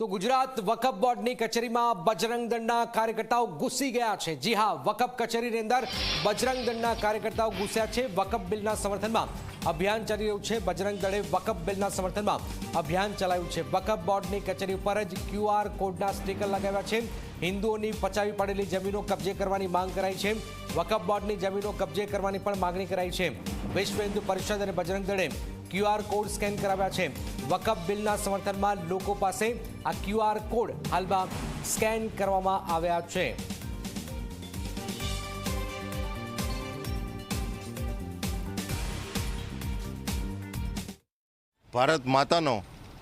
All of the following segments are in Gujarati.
તો ગુજરાત વકફ બોર્ડની કચેરીમાં બજરંગ દળના કાર્યકર્તાઓ ઘૂસી ગયા છે. જી હા, વકફ કચેરીની અંદર બજરંગ દળના કાર્યકર્તાઓ ઘૂસ્યા છે. વકફ બિલના સમર્થનમાં અભિયાન ચાલી રહ્યું છે. બજરંગ દળે વકફ બિલના સમર્થનમાં અભિયાન ચલાવ્યું છે. વકફ બોર્ડની કચેરી ઉપર જ ક્યુઆર કોડના સ્ટીકર લગાવ્યા છે. હિન્દુઓની પચાવી પડેલી જમીનો કબજે કરવાની માંગ કરાઈ છે. વકફ બોર્ડની જમીનો કબજે કરવાની પણ માંગણી કરાઈ છે. વિશ્વ હિન્દુ પરિષદ અને બજરંગ દળે ક્યુઆર કોડ સ્કેન કરાવ્યા છે. વકફ બિલના સમર્થનમાં લોકો પાસે આ ક્યુઆર કોડ હાલમાં સ્કેન કરવામાં આવ્યા છે. ભારત માતાનો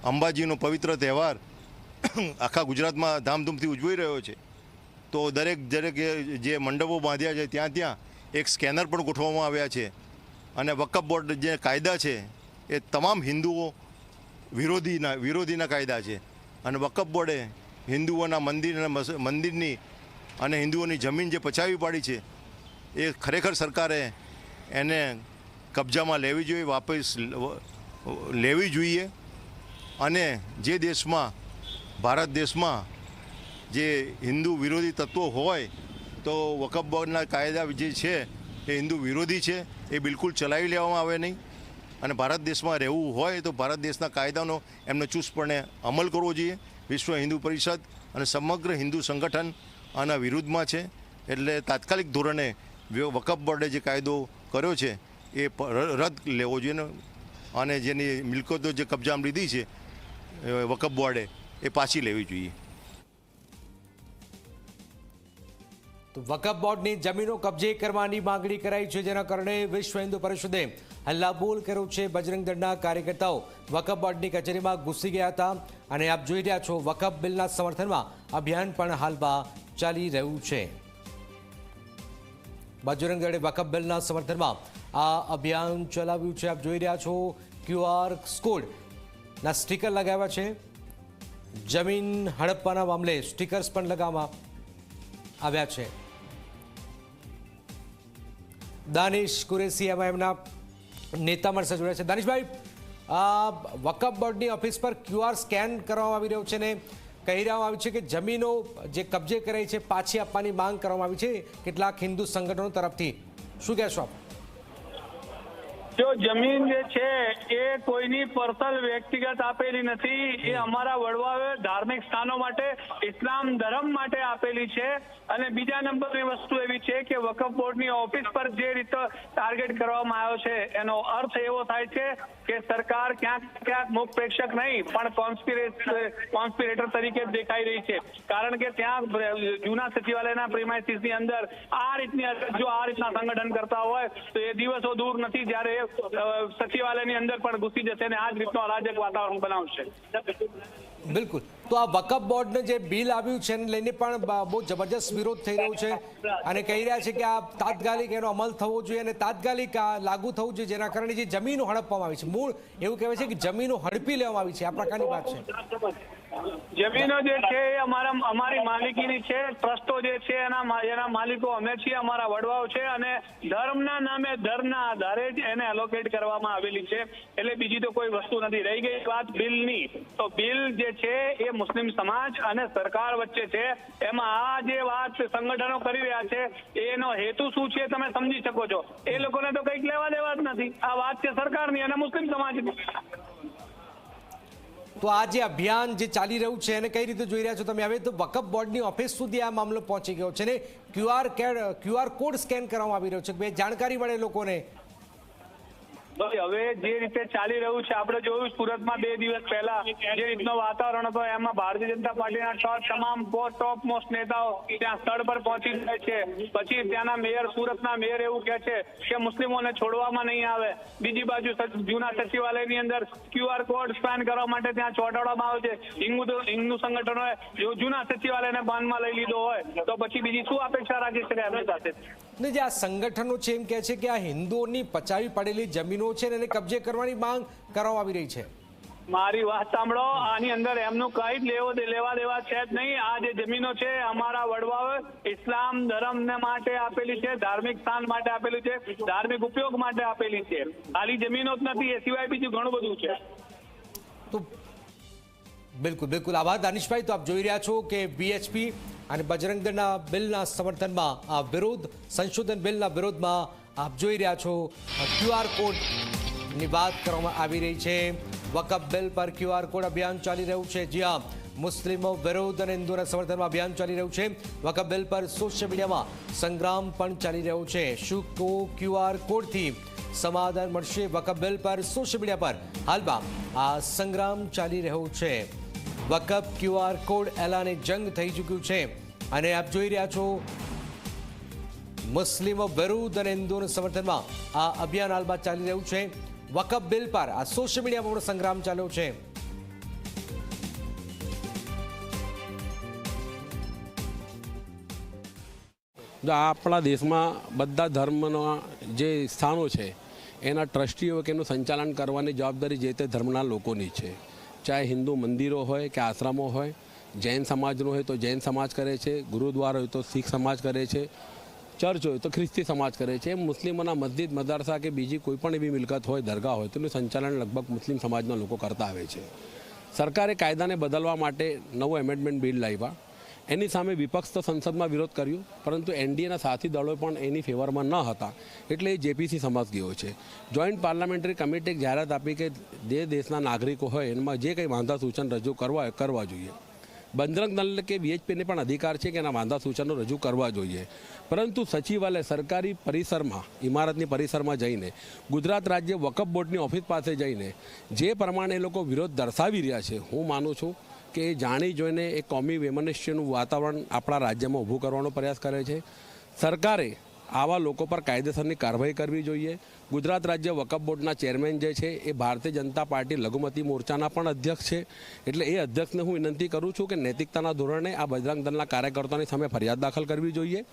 અંબાજીનો પવિત્ર તહેવાર આખા ગુજરાતમાં ધામધૂમથી ઉજવાઈ રહ્યો છે. તો દરેક દરેક જે મંડપો બાંધ્યા છે ત્યાં ત્યાં એક સ્કેનર પણ ગોઠવવામાં આવ્યા છે. અને વકફ બોર્ડ જે કાયદા છે એ તમામ હિન્દુઓ વિરોધીના વિરોધીના કાયદા છે. અને વકફ બોર્ડે હિન્દુઓના મંદિર મંદિરની અને હિન્દુઓની જમીન જે પચાવી પાડી છે, એ ખરેખર સરકારે એને કબજામાં લેવી જોઈએ, વાપસ લેવી જોઈએ. અને જે દેશમાં, ભારત દેશમાં જે હિન્દુ વિરોધી તત્વો હોય, તો વકફ બોર્ડના કાયદા જે છે, એ હિન્દુ વિરોધી છે, એ બિલકુલ ચલાવી લેવામાં આવે નહીં. અને ભારત દેશમાં રહેવું હોય તો ભારત દેશના કાયદાનો એમને ચુસ્તપણે અમલ કરવો જોઈએ. વિશ્વ હિન્દુ પરિષદ અને સમગ્ર હિન્દુ સંગઠન આના વિરુદ્ધમાં છે. એટલે તાત્કાલિક ધોરણે વકફ બોર્ડે જે કાયદો કર્યો છે, એ રદ લેવો જોઈએ અને જેની મિલકતો જે કબજામાં લીધી છે વકફ બોર્ડે એ પાછી લેવી જોઈએ. તો વકફ બોર્ડની જમીનો કબજે કરવાની માંગણી કરાઈ છે, જેના કારણે વિશ્વ હિન્દુ પરિષદે હલ્લાબોલ કર્યો છે બજરંગ દળના કાર્યકર્તાઓ. વકફ બોર્ડની કચેરીમાં ઘૂસી ગયા હતા અને આપ જોઈ રહ્યા છો, વકફ બિલના સમર્થનમાં અભિયાન પણ હાલમાં ચાલી રહ્યું છે. બજરંગ દળે વકફ બિલના સમર્થનમાં આ અભિયાન ચલાવ્યું છે. આપ જોઈ રહ્યા છો ક્યુઆર કોડ ના સ્ટીકર લગાવ્યા છે. જમીન હડપવાના મામલે સ્ટીકર્સ પણ લગાવવામાં આવ્યા છે. દાનિશ કુરેશી એમાં એમના નેતા મળશે જોડાયા છે. દાનિશભાઈ વકફ બોર્ડની ઓફિસ પર ક્યુઆર સ્કેન કરવામાં આવી રહ્યો છે ને કહી રહ્યું આવ્યું છે કે જમીનો જે કબજે કરાઈ છે, પાછી આપવાની માંગ કરવામાં આવી છે. કેટલાક હિન્દુ સંગઠનો તરફથી. શું કહેશો આપ? જો જમીન જે છે એ કોઈની પર્સનલ વ્યક્તિગત આપેલી નથી. એ અમારા વડવાઓએ ધાર્મિક સ્થાનો માટે ઇસ્લામ ધર્મ માટે આપેલી છે. અને બીજા નંબરની વસ્તુ એવી છે કે વકફ બોર્ડની ઓફિસ પર જે રીતે ટાર્ગેટ કરવામાં આવ્યો છે એનો અર્થ એવો થાય છે કે સરકાર ક્યાંક ક્યાંક મુખ પ્રેક્ષક નહીં પણ કોન્સ્પિરેટર તરીકે દેખાઈ રહી છે. કારણ કે ત્યાં જૂના સચિવાલયના પ્રિમાઇસીસની અંદર આ રીતની જો આ રીતના સંગઠન કરતા હોય તો એ દિવસો દૂર નથી. જ્યારે સચિવાલયની અંદર પણ ઘૂસી જશે અને આ જ રીતનું અરાજક વાતાવરણ બનાવશે. બિલકુલ. તો આ વકફ બોર્ડને જે બિલ આવ્યું છે એને લઈને પણ બહુ જબરજસ્ત વિરોધ થઈ રહ્યો છે. અને કહી રહ્યા છે કે આ તાત્કાલિક એનો અમલ થવો જોઈએ અને તાત્કાલિક લાગુ થવું જોઈએ, જેના કારણે જે જમીનો હડપવામાં આવી છે. મૂળ એવું કહેવાય છે કે જમીનો હડપી લેવામાં આવી છે. આ પ્રકારની વાત છે. જમીનો જે છે એ અમારા અમારી માલિકીની છે. ટ્રસ્ટો જે છે એના એના માલિકો અમે છીએ, અમારા વડવાઓ છે અને ધર્મના નામે ધર્મના આધારે જ એને એલોકેટ કરવામાં આવેલી છે. એટલે બીજી તો કોઈ વસ્તુ નથી. રહી ગઈ વાત બિલની. તો બિલ જે છે એ મુસ્લિમ સમાજ અને સરકાર વચ્ચે છે, એમાં આ જે વાત સંગઠનો કરી રહ્યા છે, એનો હેતુ શું છે તમે સમજી શકો છો. એ લોકોને તો કંઈક લેવા દેવા જ નથી. આ વાત છે સરકારની અને મુસ્લિમ સમાજની. તો આ જે અભિયાન જે ચાલી રહ્યું છે, એને કઈ રીતે જોઈ રહ્યા છો તમે? હવે તો વકફ બોર્ડની ઓફિસ સુધી આ મામલો પહોંચી ગયો છે ને? ક્યુઆર ક્યુઆર કોડ સ્કેન કરવામાં આવી રહ્યો છે. બે જાણકારી મળે લોકોને ભાઈ, હવે જે રીતે ચાલી રહ્યું છે, આપણે જોયું સુરતમાં બે દિવસ પહેલા જે રીતનો વાતાવરણ હતો, એમાં ભારતીય જનતા પાર્ટીના ટોપ તમામ ટોપ મોસ્ટ નેતાઓ ત્યાં સ્થળ પર પહોંચી ગયા છે. પછી ત્યાંના મેયર, સુરતના મેયર એવું કહે છે કે મુસ્લિમોને છોડવામાં નહીં આવે. બીજી બાજુ જૂના સચિવાલયની અંદર ક્યુઆર કોડ સ્કેન કરવા માટે ત્યાં ચોંટાડવામાં આવે છે. હિન્દુ હિન્દુ સંગઠનોએ જો જૂના સચિવાલયને બાનમાં લઈ લીધો હોય, તો પછી બીજી શું અપેક્ષા રાખી શકાય એમની સાથે? જે આ સંગઠનો છે, એમ કહે છે કે આ હિન્દુઓની પચાવી પડેલી જમીનો છે અને એને કબજે કરવાની માંગ કરવામાં આવી રહી છે. મારી વાત સાંભળો આની અંદર એમનું કઈ જ લેવો લેવા દેવા છે જ નહીં. આ જે જમીનો છે અમારા વડવાઓ ઇસ્લામ ધર્મને માટે આપેલી છે ધાર્મિક સ્થાન માટે આપેલી છે ધાર્મિક ઉપયોગ માટે આપેલી છે. ખાલી જમીનો જ નથી એ સિવાય બીજું ઘણું બધું છે. તો બિલકુલ બિલકુલ. આભાર દાનિશભાઈ. તો આપ જોઈ રહ્યા છો કે બીએચપી અને બજરંગ દળના બિલના સમર્થનમાં આ વિરોધ સંશોધન બિલના વિરોધમાં આપ જોઈ રહ્યા છો ક્યુઆર કોડની વાત કરવામાં આવી રહી છે. વકફ બિલ પર ક્યુઆર કોડ અભિયાન ચાલી રહ્યું છે. જી હા, મુસ્લિમો વિરોધ અને હિન્દુઓના સમર્થનમાં અભિયાન ચાલી રહ્યું છે. વકફ બિલ પર સોશિયલ મીડિયામાં સંગ્રામ પણ ચાલી રહ્યો છે. શું કો ક્યુઆર કોડથી સમાધાન મળશે? વકફ બિલ પર સોશિયલ મીડિયા પર હાલમાં આ સંગ્રામ ચાલી રહ્યો છે. વકફ ક્યુઆર કોડ એલાને જંગ થઈ ચૂક્યું છે. અને આપ જોઈ રહ્યા છો મુસ્લિમો વિરુદ્ધ અને હિન્દુઓના સમર્થનમાં આ અભિયાન હાલમાં ચાલી રહ્યું છે. વકફ બિલ પર આ સોશિયલ મીડિયા પર સંગ્રામ ચાલ્યો છે. આપણા દેશમાં બધા ધર્મના જે સ્થાનો છે, એના ટ્રસ્ટીઓ કે એનું સંચાલન કરવાની જવાબદારી જે તે ધર્મના લોકોની છે. ચાહે હિન્દુ મંદિરો હોય કે આશ્રમો હોય, જૈન સમાજનો હોય તો જૈન સમાજ કરે છે, ગુરુદ્વાર હોય તો શીખ સમાજ કરે છે. ચર્ચ હોય તો ખ્રિસ્તી સમાજ કરે છે. મુસ્લિમોના મસ્જિદ, મદારસા કે બીજી કોઈ પણ એવી મિલકત હોય, દરગાહ હોય તો એનું સંચાલન લગભગ મુસ્લિમ સમાજના લોકો કરતા આવે છે. સરકારે કાયદાને બદલવા માટે નવો એમેન્ડમેન્ટ બિલ લાવ્યા. એની સામે વિપક્ષ તો સંસદમાં વિરોધ કર્યો, પરંતુ એનડીએના સાથી દળો પણ એની ફેવરમાં ન હતા, એટલે એ જેપીસી સમાજ ગયો છે. જોઈન્ટ પાર્લામેન્ટરી કમિટીએ જાહેરાત આપી કે જે દેશના નાગરિકો હોય, એમાં જે કંઈ વાંધા સૂચન રજૂ કરવા કરવા જોઈએ. બજરંગ દળ કે વીએચપીને પણ અધિકાર છે કે એના વાંધા સૂચનો રજૂ કરવા જોઈએ. પરંતુ સચિવાલય સરકારી પરિસરમાં, ઇમારતની પરિસરમાં જઈને, ગુજરાત રાજ્ય વકફ બોર્ડની ઓફિસ પાસે જઈને, જે પ્રમાણે એ લોકો વિરોધ દર્શાવી રહ્યા છે, હું માનું છું કે જાણી જોઈને એ કોમી વેમનિષ્યનું વાતાવરણ આપણા રાજ્યમાં ઊભું કરવાનો પ્રયાસ કરે છે. સરકારે આવા લોકો પર કાયદેસરની કાર્યવાહી કરવી જોઈએ. ગુજરાત રાજ્ય વકફ બોર્ડના ચેરમેન જે છે, એ ભારતીય જનતા પાર્ટી લઘુમતી મોરચાના પણ અધ્યક્ષ છે. એટલે એ અધ્યક્ષને હું વિનંતી કરું છું કે નૈતિકતાના ધોરણે આ બજરંગ દળના કાર્યકર્તાઓની સામે ફરિયાદ દાખલ કરવી જોઈએ.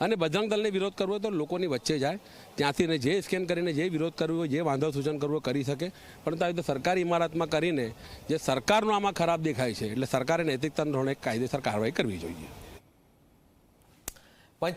અને બજરંગ દળને વિરોધ કરવો તો લોકોની વચ્ચે જાય. ત્યાંથી જે સ્કેન કરીને જે વિરોધ કરવો હોય, જે વાંધો સૂચન કરવું કરી શકે. પરંતુ આવી રીતે સરકારી ઇમારતમાં કરીને જે સરકારનો આમાં ખરાબ દેખાય છે, એટલે સરકારે નૈતિકતાના ધોરણે કાયદેસર કાર્યવાહી કરવી જોઈએ.